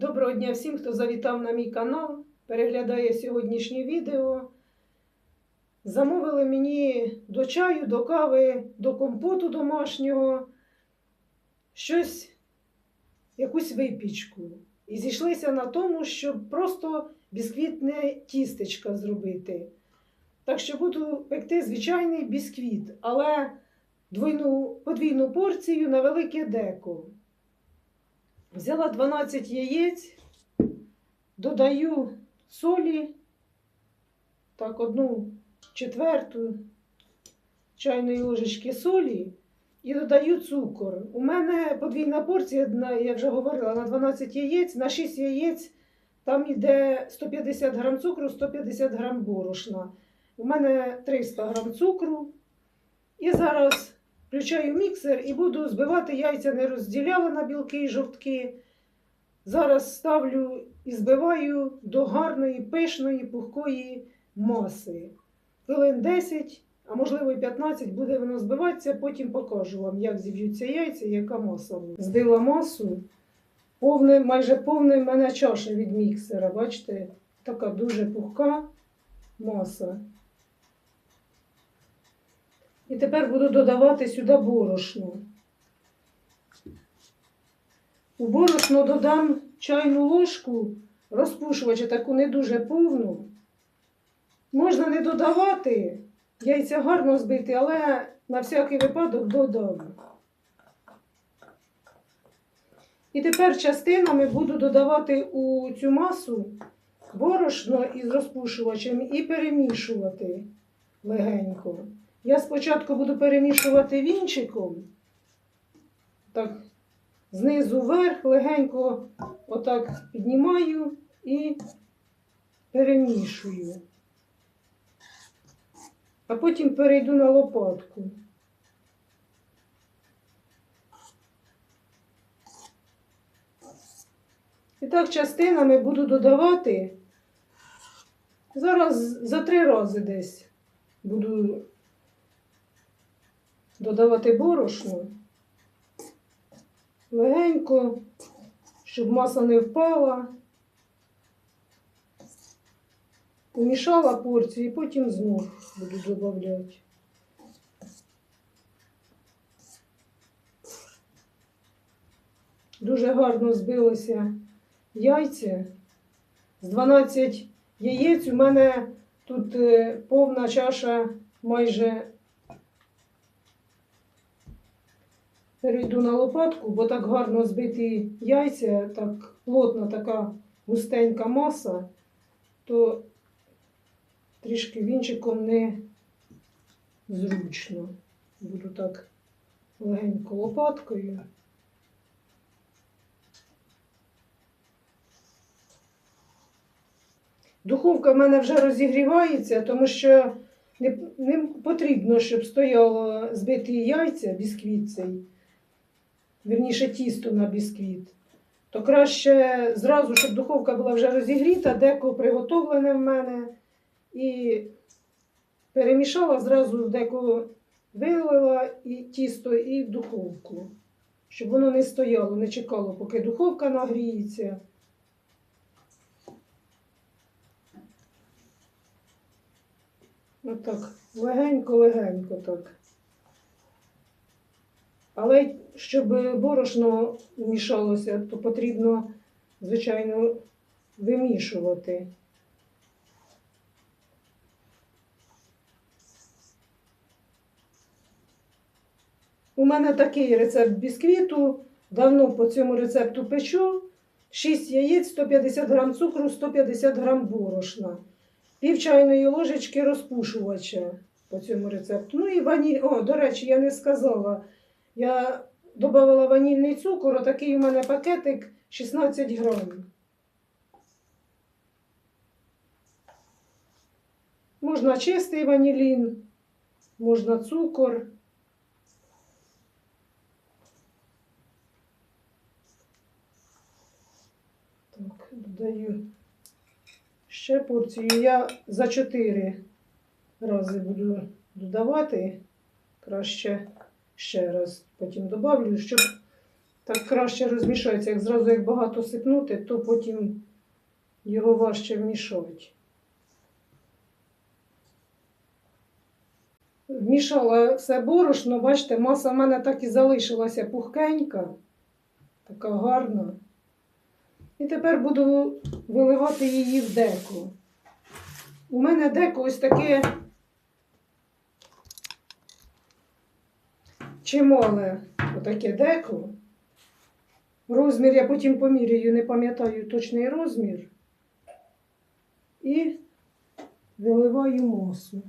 Доброго дня всім, хто завітав на мій канал, переглядає сьогоднішнє відео. Замовили мені до чаю, до кави, до компоту домашнього щось, якусь випічку. І зійшлися на тому, щоб просто бісквітне тістечко зробити. Так що буду пекти звичайний бісквіт, але двойну, подвійну порцію на велике деко. Взяла 12 яєць, додаю солі, так, одну четверту чайної ложечки солі і додаю цукор. У мене подвійна порція, я вже говорила, на 12 яєць, на 6 яєць там йде 150 грам цукру, 150 грам борошна. У мене 300 грам цукру. І зараз Включаю міксер і буду збивати яйця, не розділяла на білки і жовтки. Зараз ставлю і збиваю до гарної, пишної, пухкої маси. Хвилин 10, а можливо і 15 буде воно збиватися, потім покажу вам, як зіб'ються яйця і яка маса буде. Збила масу, повне, майже повна в мене чаша від міксера. Бачите, така дуже пухка маса. І тепер буду додавати сюди борошно. У борошно додам чайну ложку розпушувача, таку не дуже повну. Можна не додавати, яйця гарно збити, але на всякий випадок додам. І тепер частинами буду додавати у цю масу борошно із розпушувачем і перемішувати легенько. Я спочатку буду перемішувати вінчиком, так, знизу вверх, легенько отак піднімаю і перемішую. А потім перейду на лопатку. І так частинами буду додавати. Зараз за три рази десь буду додавати борошно легенько, щоб маса не впала. Умішала порцію і потім знов буду додавати. Дуже гарно збилося яйця. З 12 яєць у мене тут е, повна чаша майже перейду на лопатку, бо так гарно збиті яйця, так плотна така густенька маса, то трішки вінчиком не зручно. Буду так легенько лопаткою. Духовка в мене вже розігрівається, тому що не, не потрібно, щоб стояло збиті яйця, бісквіт цей, верніше тісто на бісквіт. То краще зразу, щоб духовка була вже розігріта, деко приготовлене в мене. І перемішала, зразу деко вилила і тісто і в духовку. Щоб воно не стояло, не чекало, поки духовка нагріється. Отак, легенько-легенько так. Але щоб борошно вмішалося, то потрібно, звичайно, вимішувати. У мене такий рецепт бісквіту. Давно по цьому рецепту печу. 6 яєць, 150 грам цукру, 150 грам борошна пів чайної ложечки розпушувача по цьому рецепту. Ну і ваніль. О, до речі, я не сказала. Я додала ванільний цукор, отакий у мене пакетик 16 грамів. Можна чистий ванілін, можна цукор. Так, додаю ще порцію. Я за 4 рази буду додавати. Краще ще раз потім добавлю, щоб Так краще розмішається. Як зразу як багато сипнути, то потім його важче вмішати. Вмішала все борошно, бачите, маса в мене так і залишилася пухкенька, така гарна. І тепер буду виливати її в деко. У мене деко ось таке чимале, отаке деко. Розмір я потім поміряю, не пам'ятаю точний розмір. І виливаю масу.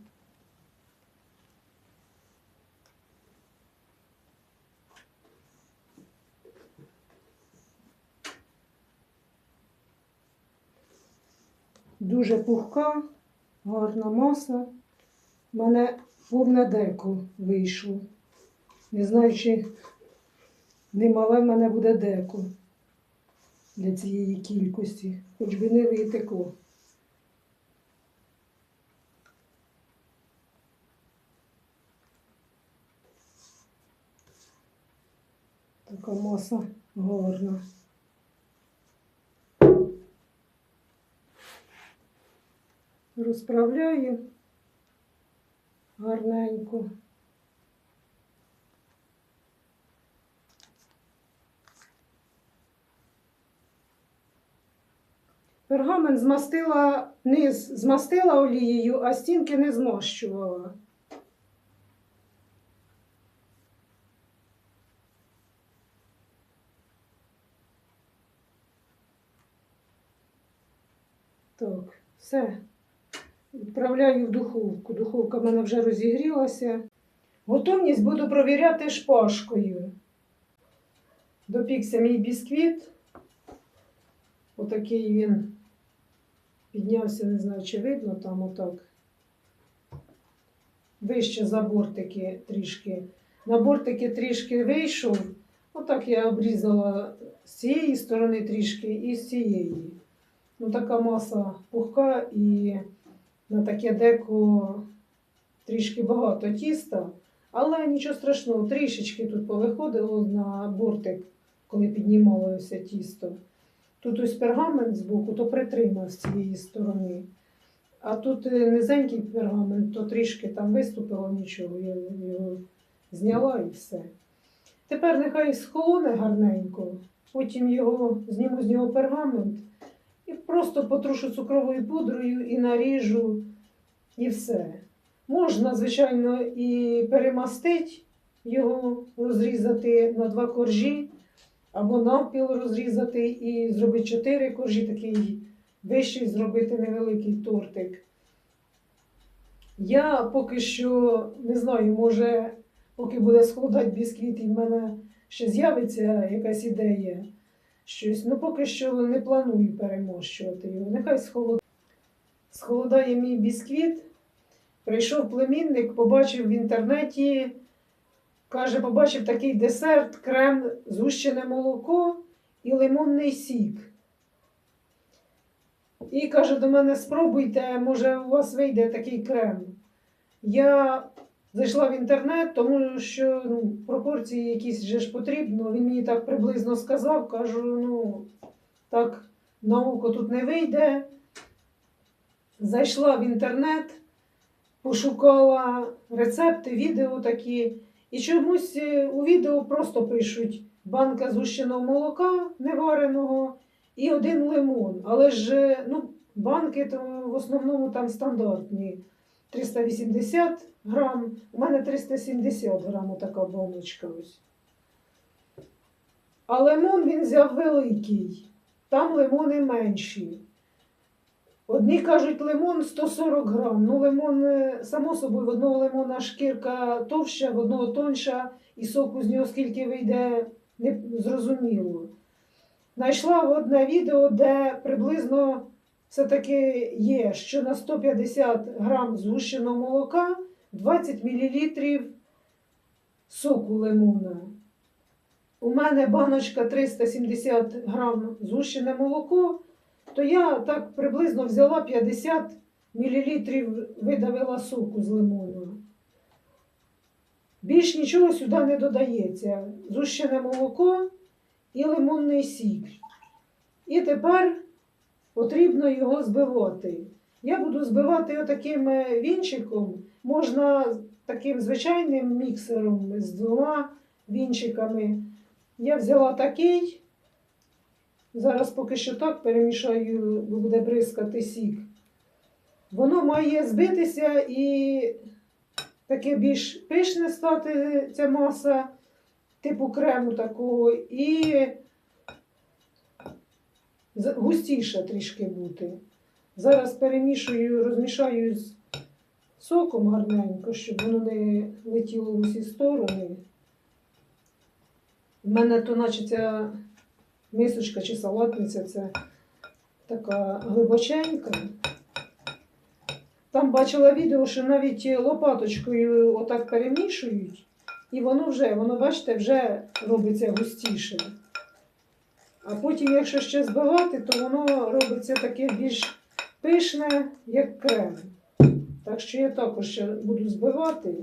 Дуже пухка, гарна маса. У мене повне деко вийшло. Не знаю, чи немале в мене буде деко для цієї кількості, хоч би не витекло. Така маса гарна. Розправляю гарненько. Пергамент змастила низ, змастила олією, а стінки не змащувала. Так, все. Відправляю в духовку. Духовка в мене вже розігрілася. Готовність буду провіряти шпажкою. Допікся мій бісквіт. Отакий він піднявся, не знаю, чи видно там отак. Вище за бортики трішки. На бортики трішки вийшов. Отак я обрізала з цієї сторони трішки і з цієї. Ну, така маса пухка і на таке деко трішки багато тіста, але нічого страшного, трішечки тут повиходило на бортик, коли піднімалося тісто. Тут ось пергамент збоку, то притримав з цієї сторони. А тут е, низенький пергамент, то трішки там виступило нічого, я його зняла і все. Тепер нехай схолоне гарненько, потім його зніму з нього пергамент і просто потрушу цукровою пудрою і наріжу, і все. Можна, звичайно, і перемастити його, розрізати на два коржі, або навпіл розрізати і зробити чотири коржі, такий вищий зробити невеликий тортик. Я поки що не знаю, може, поки буде сходати бісквіт, і в мене ще з'явиться якась ідея. Щось. Ну, поки що не планую перемощувати його. Нехай схолодає. Схолодає мій бісквіт. Прийшов племінник, побачив в інтернеті, каже, побачив такий десерт, крем, згущене молоко і лимонний сік. І каже до мене: спробуйте, може, у вас вийде такий крем. Я зайшла в інтернет, тому що ну, пропорції якісь же ж потрібно. Він мені так приблизно сказав, кажу, ну, так, наука тут не вийде. Зайшла в інтернет, пошукала рецепти, відео такі. І чомусь е, у відео просто пишуть банка згущеного молока невареного і один лимон. Але ж е, ну, банки то в основному там стандартні. 380 грам, у мене 370 грам така баночка ось. А лимон він взяв великий, там лимони менші. Одні кажуть, лимон 140 грам. Ну, лимон, е, само собою, в одного лимона шкірка товща, в одного тонша, і соку з нього скільки вийде, не зрозуміло. Знайшла одне відео, де приблизно все-таки є, що на 150 грам згущеного молока 20 мл соку лимона. У мене баночка 370 грам згущене молоко, то я так приблизно взяла 50 мл видавила соку з лимону. Більш нічого сюди не додається. Згущене молоко і лимонний сік. І тепер потрібно його збивати. Я буду збивати отаким е, вінчиком. Можна таким звичайним міксером з двома вінчиками. Я взяла такий. Зараз поки що так перемішаю, бо буде бризкати сік. Воно має збитися і таке більш пишне стати ця маса, типу крему такого, і густіша трішки бути. Зараз перемішую, розмішаю з соком гарненько, щоб воно не летіло в усі сторони. У мене то наче ця мисочка чи салатниця це така глибоченька. Там бачила відео, що навіть лопаточкою отак перемішують, і воно вже, воно, бачите, вже робиться густіше. А потім, якщо ще збивати, то воно робиться таке більш пишне, як крем. Так що я також ще буду збивати.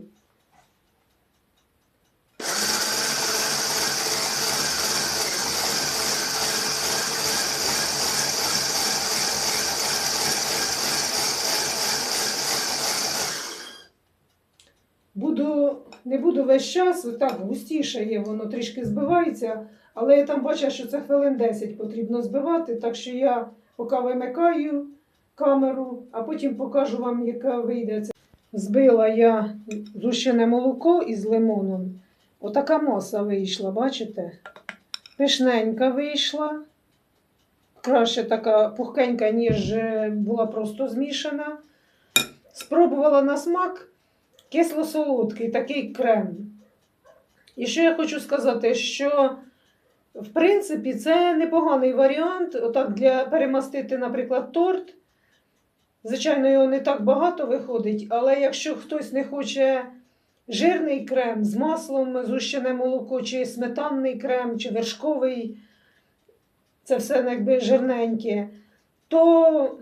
Буду, не буду весь час, так густіше є, воно трішки збивається, але я там бачу, що це хвилин 10 потрібно збивати, так що я поки вимикаю камеру, а потім покажу вам, яка вийде. Збила я зущене молоко із лимоном. Отака маса вийшла, бачите? Пишненька вийшла. Краще така пухкенька, ніж е, була просто змішана. Спробувала на смак кисло-солодкий, такий крем. І що я хочу сказати, що в принципі це непоганий варіант. Отак для перемастити, наприклад, торт. Звичайно, його не так багато виходить, але якщо хтось не хоче жирний крем з маслом, зущене молоко, чи сметанний крем, чи вершковий, це все якби жирненьке, то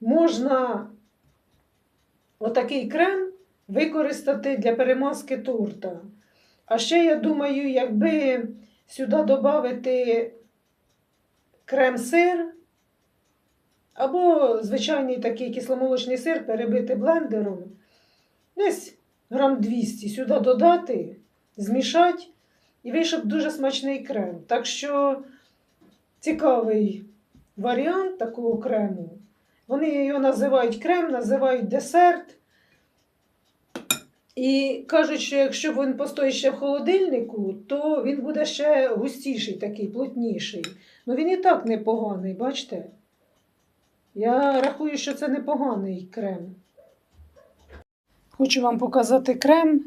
можна отакий крем використати для перемазки торта. А ще я думаю, якби сюди додати крем-сир або звичайний такий кисломолочний сир перебити блендером, десь грам 200 сюди додати, змішати, і вийшов дуже смачний крем. Так що цікавий варіант такого крему. Вони його називають крем, називають десерт. І кажуть, що якщо він постоїть ще в холодильнику, то він буде ще густіший, такий, плотніший. Ну він і так непоганий, бачите? Я рахую, що це непоганий крем. Хочу вам показати крем.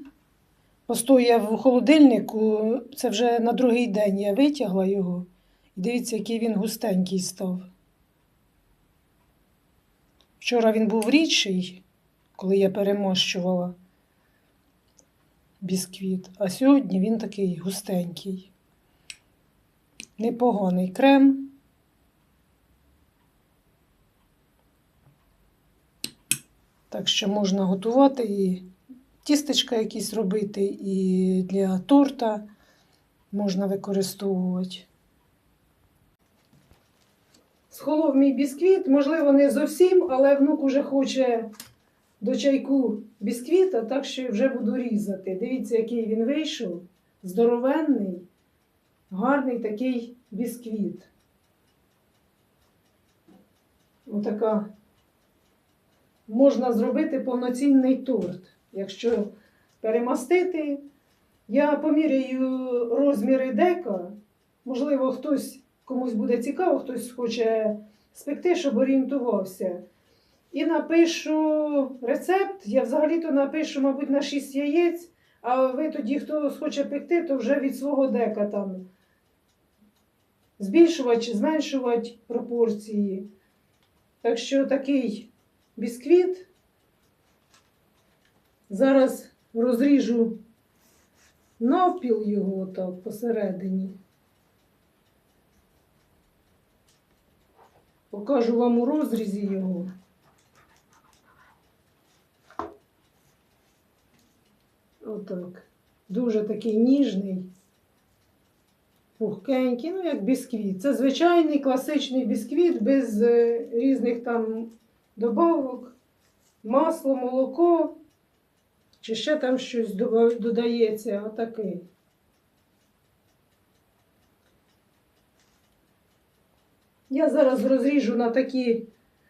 Постояв у холодильнику, це вже на другий день я витягла його. Дивіться, який він густенький став. Вчора він був рідший, коли я перемощувала бісквіт, а сьогодні він такий густенький. Непоганий крем. Так що можна готувати і тістечка якісь робити, і для торта можна використовувати. Схолов мій бісквіт, можливо, не зовсім, але внук уже хоче до чайку бісквіта, так що вже буду різати. Дивіться, який він вийшов. Здоровенний, гарний такий бісквіт. Отака. Можна зробити повноцінний торт. Якщо перемастити, я поміряю розміри дека. Можливо, хтось комусь буде цікаво, хтось хоче спекти, щоб орієнтувався. І напишу рецепт. Я взагалі-то напишу, мабуть, на 6 яєць, а ви тоді, хто хоче пекти, то вже від свого дека там збільшувати чи зменшувати пропорції. Так що такий бісквіт. Зараз розріжу навпіл його так посередині. Покажу вам у розрізі його. Отак. Дуже такий ніжний. пухкенький, ну як бісквіт. Це звичайний класичний бісквіт без е, різних там добавок, масло, молоко, чи ще там щось додається, отакий. Я зараз розріжу на такі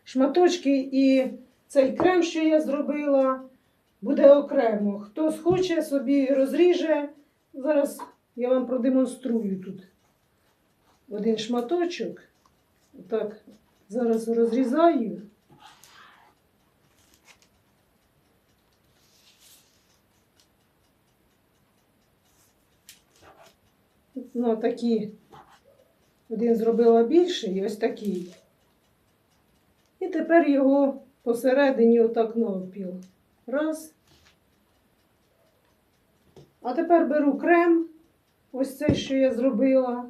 шматочки і цей крем, що я зробила, буде окремо. Хто схоче, собі розріже. Зараз я вам продемонструю тут один шматочок. Так, зараз розрізаю. Ну, такі. Один зробила більший, ось такий. І тепер його посередині отак навпіл. Раз. А тепер беру крем, ось цей, що я зробила.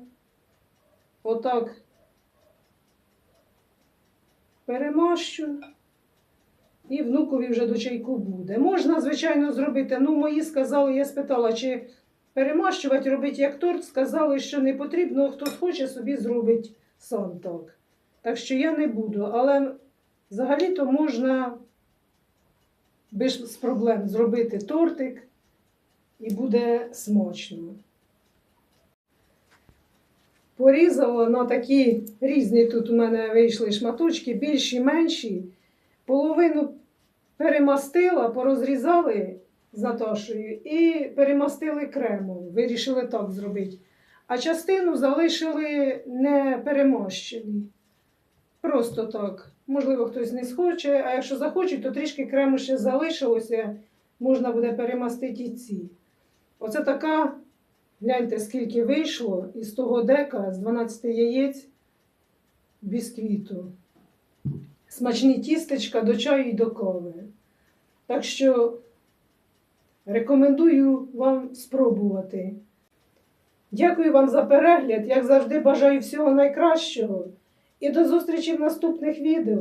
Отак перемащу. І внукові вже до чайку буде. Можна, звичайно, зробити. Ну, мої сказали, я спитала, чи перемащувати, робити як торт. Сказали, що не потрібно, хто хоче, собі зробить сам так. Так що я не буду. Але взагалі-то можна без проблем зробити тортик і буде смачно. Порізала на такі різні тут у мене вийшли шматочки, більші, менші. Половину перемастила, порозрізали з Наташею і перемастили кремом. Вирішили так зробити. А частину залишили не перемащені. Просто так. Можливо, хтось не схоче, а якщо захочуть, то трішки крему ще залишилося, можна буде перемастити і ці. Оце така, гляньте, скільки вийшло із того дека, з 12 яєць бісквіту. Смачні тістечка до чаю і до кави. Так що рекомендую вам спробувати. Дякую вам за перегляд. Як завжди, бажаю всього найкращого. І до зустрічі в наступних відео.